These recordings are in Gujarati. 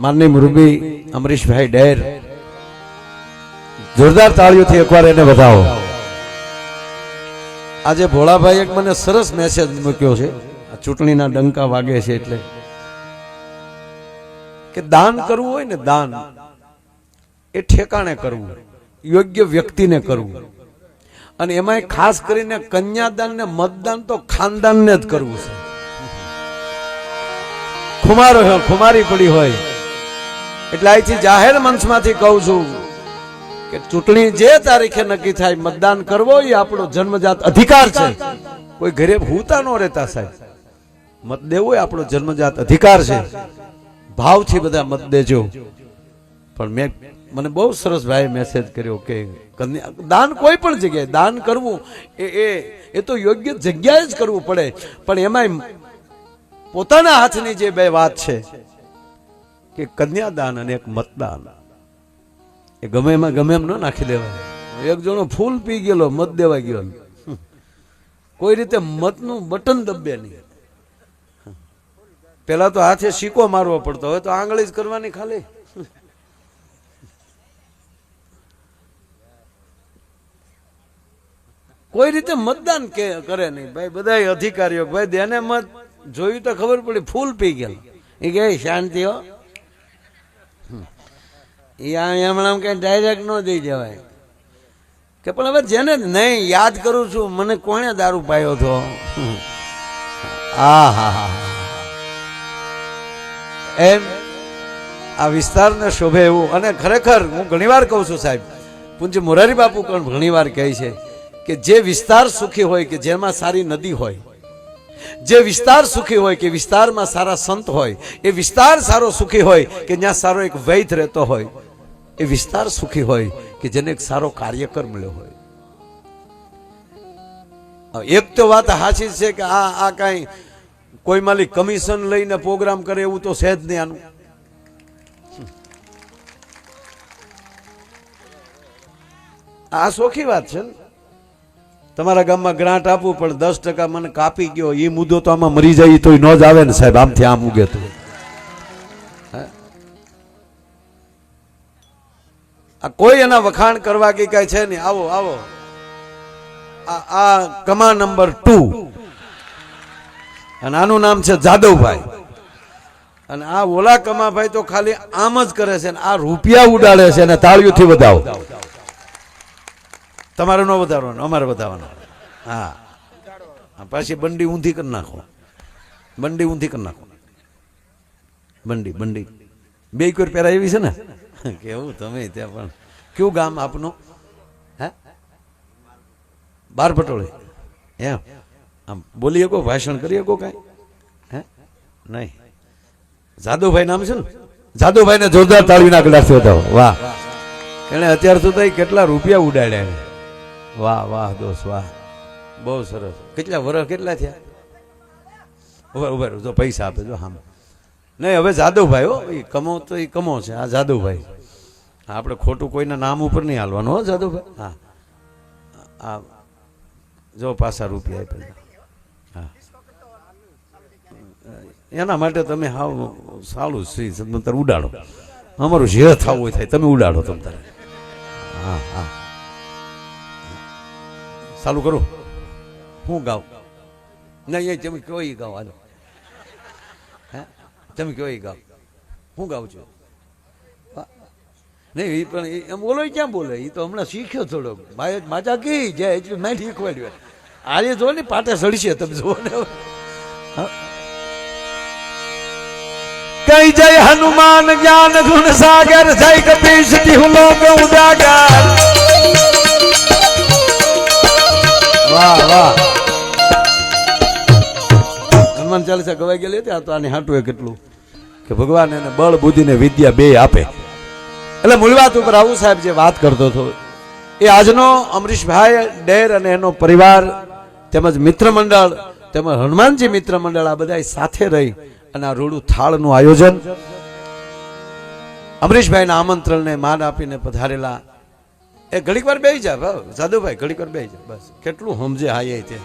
માનની મુરબી અમરીશભાઈ ડેર. જોરદાર તાળીઓથી એકવાર એને વધાવો. આજે ભોળાભાઈ એક મને સરસ મેસેજ મૂક્યો છે. ચૂંટણીના ડંકા વાગે છે એટલે. કે દાન કરવું હોય ને દાન, એ ઠેકાણે કરવું, યોગ્ય વ્યક્તિને કરવું. અને એમાંય ખાસ કરીને કન્યાદાન ને મતદાન તો ખાનદાનને જ કરવું છે. ખુમારો ખુમારી પડી હોય. એટલે અહીંથી જાહેર મંચમાંથી કહું છું કે ચૂંટણી જે તારીખે નક્કી થાય, મતદાન કરવો એ આપણો જન્મજાત અધિકાર છે. કોઈ ઘરે ભૂતા ન રહેતા સાહેબ. મત દેવો એ આપણો જન્મજાત અધિકાર છે. ભાવથી બધા મત દેજો. પણ મેં, મને બહુ સરસ ભાઈ મેસેજ કર્યો કે દાન કોઈ પણ જગ્યાએ, દાન કરવું એ એ એ તો યોગ્ય જગ્યાએ જ કરવું પડે. પણ એમાંય પોતાના હાથની જે બે વાત છે કે કન્યાદાન અને એક મતદાન. એ ગમે એમાં ગમે એમ ન નાખી દેવાય. એક જણો ફૂલ પી ગયેલો, મત દેવા ગયો. કોઈ રીતે મતનું બટન દબે નહીં. પેલા તો હાથે સિક્કો મારવો પડતો, હવે તો આંગળી જ કરવાની ખાલી. કોઈ રીતે મતદાન કે, કરે નહીં. ભાઈ, બધા અધિકારીઓ ભાઈ, દેને મત જોયું તો ખબર પડી, ફૂલ પી ગયેલ. એ કે શાંતિ હો. એ હમણાં કે ડાયરેક્ટ ન દઈ જવાય કે પણ હવે જેને નહીં, યાદ કરું છું, મને કોણે દારૂ પાયો હતો આ હા હા એમ આ વિસ્તારને શોભે એવું. અને ખરેખર હું ઘણીવાર કહું છું સાહેબ, પૂંજ મોરારી બાપુ પણ ઘણીવાર કહે છે કે જે વિસ્તાર સુખી હોય કે જેમાં સારી નદી હોય, જે વિસ્તાર સુખી હોય કે વિસ્તારમાં સારા સંત હોય, એ વિસ્તાર સારો સુખી હોય કે જ્યાં સારો એક વૈદ રહેતો હોય એ વિસ્તાર સુખી હોય કે જેને એક સારો કાર્યકર મળ્યો હોય. એક તો વાત સાચી છે કે આ આ કાંઈ કોઈ માલી કમિશન લઈને પ્રોગ્રામ કરે એવું તો છે જ નહીં આનું. આ સોખી વાત છે ને? તમારા ગામમાં ગ્રાન્ટ આપવું પણ દસ ટકા મને કાપી ગયો એ મુદ્દો તો આમાં મરી જાય તો ન જ આવે ને સાહેબ, આમથી આમ ઉગે તો. આ કોઈ એના વખાણ કરવા કે કઈ છે નહીં. આવો આવો. આ આ કમા નંબર ટુ. અને આનું નામ છે જાદવભાઈ. અને આ ઓલા કમાભાઈ તો ખાલી આમ જ કરે છે આ રૂપિયા ઉડાડે છે અને તાળીઓથી વધાવો. તમારે ન વધારવાનો, અમારે વધારવાનો. હા. પાછી બંડી ઊંધી કરી નાખો. બંડી ઊંધી કરી નાખો. બંડી બંડી. બે કોર પહેરા એવી છે ને? કેવું તમે ત્યાં પણ? કયું ગામ આપનું? હે? બાર પટોળે એમ? આમ બોલી શકો? ભાષણ કરી શકો કાંઈ? હે? નહીં. જાદવભાઈ નામ છે ને? જાદવભાઈને જોરદાર તાળવીના ગ્લાસથી વધાવો. વાહ. એણે અત્યાર સુધી કેટલા રૂપિયા ઉડાડ્યા વાહ વાહ, દોસ્ત, વાહ. બહુ સરસ. કેટલા વર્ષ કેટલા થયા? ઉભર ઉભર જો પૈસા આપે, જો હામ. નહીં, હવે જાદવભાઈ હો. એ કમો તો એ કમો છે. આ જાદવભાઈ આપણે ખોટું કોઈના નામ ઉપર નહીં હાલવાનું હો જાદવભાઈ હા. આ જો પાછા રૂપિયા આપ્યા હા. એના માટે તમે હાવ સારું શ્રી તમે ઉડાડો. અમારું જે થવું હોય થાય, તમે ઉડાડો તમે તારે. હા હા. ચાલુ કરો. હું ગાઉં. નહીં તમે કયો ઈ ગાવ હાલો. તમે કયો એ ગાવ. હું ગાઉં છું? નહીં એ પણ એમ બોલો ક્યાં બોલે? એ તો હમણાં શીખ્યો થોડો. ભાઈ માજા કી જાય એટલું મેં શીખવાડ્યું આજે જો ને પાટે સડશે તમે જુઓ ને. કઈ જય હનુમાન જ્ઞાન ગુણ સાગર જય કપીશ હું લોક ઉજાગર. વાહ વાહ. હનુમાન ચાલીસા ગવાઈ ગયેલી હતી તો આને હાટું કેટલું કે ભગવાન એને બળ બુદ્ધિ ને વિદ્યા બે આપે. એટલે મૂળ વાત ઉપર આવું સાહેબ જે વાત કરતો હતો, એ આજનો અમરીશભાઈ ડેર અને એનો પરિવાર તેમજ મિત્ર મંડળ તેમજ હનુમાનજી મિત્ર મંડળ આ બધા સાથે રહી અને આ રૂડું થાળનું આયોજન અમરીશભાઈના આમંત્રણને માન આપીને પધારેલા. એ ઘડીક વાર બેસી જા, ભાવ સાધુભાઈ ઘડીક વાર બેસી જા, બસ. કેટલું સમજે હાય તે.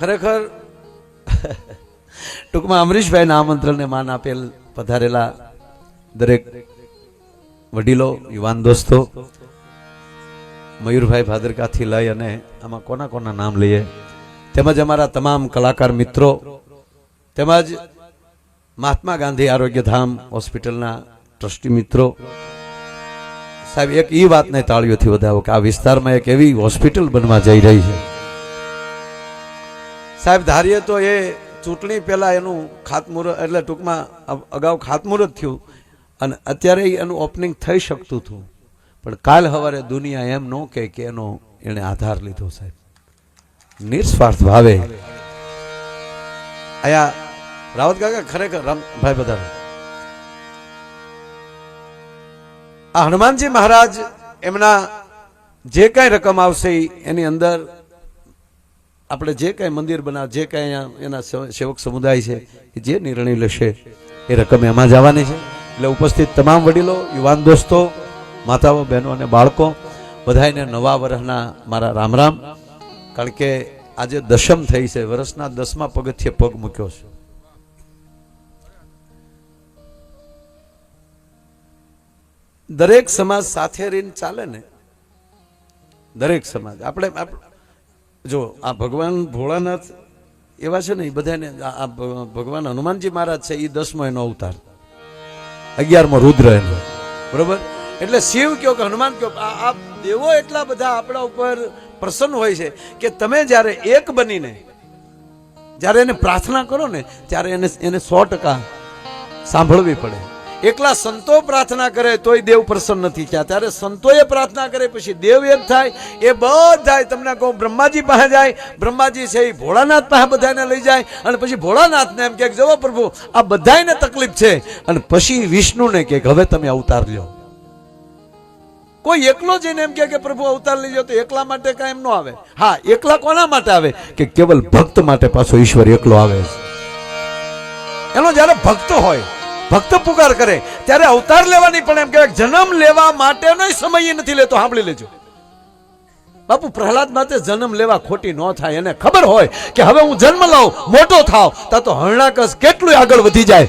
ખરેખર ટૂંકમાં અમરીશભાઈના આમંત્રણને માન આપેલ પધારેલા દરેક વડીલો, યુવાન દોસ્તો, મયુરભાઈ ભાદરકાથી લઈ અને આમાં કોના કોના નામ લઈએ, તેમજ અમારા તમામ કલાકાર મિત્રો, તેમજ મહાત્મા ગાંધી આરોગ્ય ધામ હોસ્પિટલના ટ્રસ્ટી મિત્રો. સાહેબ, એક એ વાતને તાળીઓથી વધાવો કે આ વિસ્તારમાં એક એવી હોસ્પિટલ બનવા જઈ રહી છે. સાહેબ, ધારીએ તો એ ચૂંટણી પહેલાં એનું ખાતમુહૂર્ત, એટલે ટૂંકમાં અગાઉ ખાતમુહૂર્ત થયું અને અત્યારે એનું ઓપનિંગ થઈ શકતું હતું. પણ કાલ સવારે દુનિયા એમ ન કહે કે એનો એણે આધાર લીધો સાહેબ. નિસ્વાર્થ ભાવે. અહીંયા રાવત કાકા, ખરેખર ભાઈ બધા આ હનુમાનજી મહારાજ એમના જે કાંઈ રકમ આવશે એની અંદર આપણે જે કાંઈ મંદિર બનાવ જે કાંઈ એના સેવક સમુદાય છે, એ જે નિર્ણય લેશે, એ રકમ એમાં જવાની છે. એટલે ઉપસ્થિત તમામ વડીલો, યુવાન દોસ્તો, માતાઓ, બહેનો અને બાળકો બધાને નવા વર્ષના મારા રામ રામ. કારણ કે આજે દશમ થઈ છે વર્ષના દસમા પગથિયે પગ મૂક્યો છે. દરેક સમાજ સાથે રહીને ચાલે ને? દરેક સમાજ. આપણે આપ- જો, આ ભગવાન ભોળાનાથ એવા છે ને, એ બધાને આ ભગવાન હનુમાનજી મહારાજ છે, એ દસમો એનો અવતાર. અગિયારમો રુદ્ર એનો. બરોબર? એટલે શિવ કયો કે હનુમાન કયો? આ દેવો એટલા બધા આપણા ઉપર પ્રસન્ન હોય છે કે તમે જ્યારે એક બનીને, જ્યારે એને પ્રાર્થના કરો ને, ત્યારે એને એને સો ટકા સાંભળવી પડે. એકલા સંતો પ્રાર્થના કરે તોય દેવ પ્રસન્ન નથી થયા. ત્યારે સંતોએ પ્રાર્થના કરે, પછી દેવ એક થાય, એ બધા તમને કહું, બ્રહ્માજી પાસે જાય, બ્રહ્માજી છે એ ભોળાનાથ પાસે બધાને લઈ જાય, અને પછી ભોળાનાથને એમ કે જવો પ્રભુ, આ બધાયને તકલીફ છે. અને પછી વિષ્ણુને કે, હવે તમે અવતાર લ્યો. કોઈ એકલો જઈને એમ કે, પ્રભુ, અવતાર લઈ જાઓ તો એકલા માટે કાંઈ એમ ન આવે. હા, એકલા કોના માટે આવે? કે કેવલ ભક્ત માટે પાછો ઈશ્વર એકલો આવે. એનો જ્યારે ભક્ત હોય ભક્ત પુકાર કરે, ત્યારે અવતાર લેવાની પણ એમ કહેવાય જન્મ લેવા માટેનો સમય નથી લેતો, સાંભળી લેજો. બાપુ, પ્રહલાદ માટે જન્મ લેવા ખોટી ન થાય, એને ખબર હોય કે હવે હું જન્મ લઉં, મોટો થાવ, તા તો હરણાકસ કેટલું આગળ વધી જાય.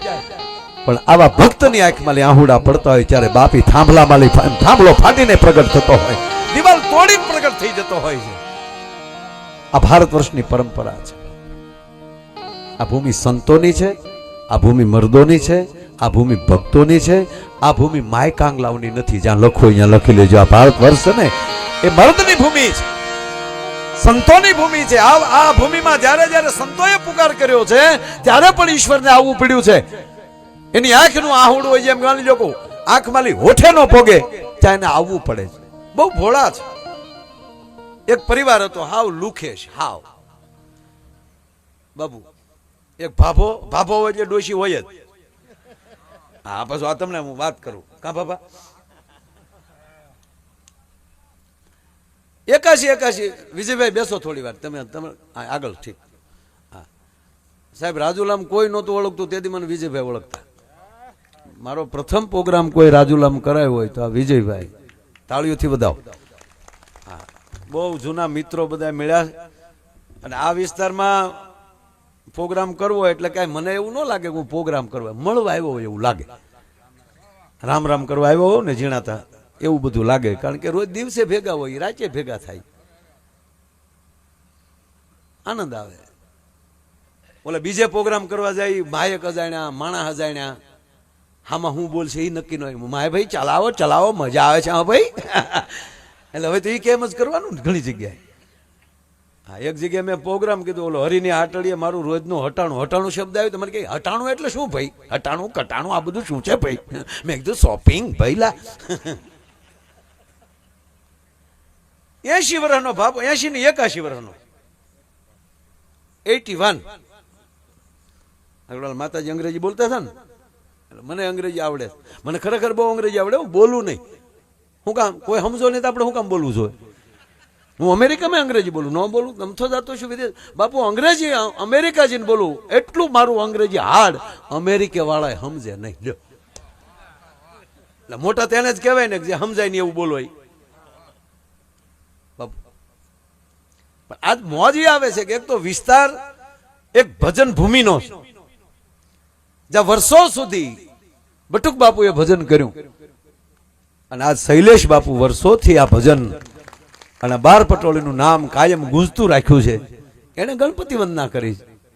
પણ આવા ભક્તની આંખમાં લે આહુડા પડતા હોય, ત્યારે બાપી થાંભલામાં માલી થાંભલો ફાટીને પ્રગટ થતો હોય. દિવાલ તોડીને પ્રગટ થઈ જતો હોય છે. આ ભારત વર્ષની પરંપરા છે. આ ભૂમિ સંતોની છે, આ ભૂમિ મર્દોની છે આ ભૂમિ ભક્તોની છે, આ ભૂમિ માય કાંગલાઓની નથી. જ્યાં લખો, અહીંયા લખી લેજો. આ ભારત વર્ષ છે ને, એ મર્દની ભૂમિ છે. સંતોની ભૂમિ છે. આ આ ભૂમિમાં જ્યારે જ્યારે સંતોએ પુકાર કર્યો છે, ત્યારે પણ ઈશ્વરને આવવું પડ્યું છે. એની આંખનું આહુડું હોય જેમ માની લોકો આંખ માલી હોઠે નો પોગે, ત્યાં એને આવવું પડે છે. બહુ ભોળા છે. એક પરિવાર હતો, હાવ લુખેશ હાવ. બાબુ, એક ભાભો ભાભો હોય એટલે ડોશી હોય જ. હા બસ આ તમને હું વાત કરું. કા બાબા એકાશી એકાશી. વિજયભાઈ, બેસો થોડી વાર. તમે તમે આગળ ઠીક. હા. સાહેબ, રાજુલામ કોઈ નહોતું ઓળખતું, તેથી મને વિજયભાઈ ઓળખતા. મારો પ્રથમ પ્રોગ્રામ કોઈ રાજુલામ કરાયો હોય તો આ વિજયભાઈ. તાળીઓથી બધાઓ હા. બહુ જૂના મિત્રો બધા મળ્યા. અને આ વિસ્તારમાં પ્રોગ્રામ કરવો એટલે કાંઈ મને એવું ન લાગે કે હું પ્રોગ્રામ કરવા મળવા આવ્યો હોય એવું લાગે. રામ રામ કરવા આવ્યો હોવ ને ઝીણાતા, એવું બધું લાગે. કારણ કે રોજ દિવસે ભેગા હોય રાતે ભેગા થાય. આનંદ આવે. ઓલે બીજે પ્રોગ્રામ કરવા જાય માયક હજાણ્યા માણા હજાણ્યા હામાં હું બોલશે એ નક્કી ન હોય. માય ભાઈ, ચલાવો ચલાવો, મજા આવે છે, હા ભાઈ. એટલે હવે તો એ કેમ જ કરવાનું ઘણી જગ્યાએ. હા, એક જગ્યાએ મેં પ્રોગ્રામ કીધું, ઓલો હરિની આટડીએ મારું રોજનું હટાણું હટાણું શબ્દ આવ્યો, તો મને કહે, હટાણું એટલે શું ભાઈ? હટાણું, કટાણું, આ બધું શું છે ભાઈ? મેં કીધું શોપિંગ ભાઈ લા એસી વર્ષનો બાપ એસી ને એકાશી વર્ષનો. Eighty one. માતાજી અંગ્રેજી બોલતા હતા ને? એટલે મને અંગ્રેજી આવડે. મને ખરેખર બહુ અંગ્રેજી આવડે, હું બોલું નહીં. હું કામ, કોઈ સમજો નહીં તો આપણે શું કામ બોલવું જોઈએ? હું અમેરિકામાં અંગ્રેજી બોલું. ન બોલું? તમ તો જતો છું વિદેશ. બાપુ, અંગ્રેજી અમેરિકા જઈને બોલું, એટલું મારું અંગ્રેજી હાર્ડ. અમેરિકેવાળાએ સમજે નહીં. જો એટલે મોટા તેને જ કહેવાય ને જે સમજાય નહીં એવું બોલો બાપુ. પણ આજ મોજી આવે છે કે એક તો વિસ્તાર, એક ભજન ભૂમિનો જ્યાં વર્ષો સુધી બટુક બાપુએ ભજન કર્યું. અને આજ શૈલેષ બાપુ વર્ષોથી આ ભજન અને બાર પટોળીનું નામ કાયમ ગુંજતું રાખ્યું છે. એણે ગણપતિ વંદના કરી છે.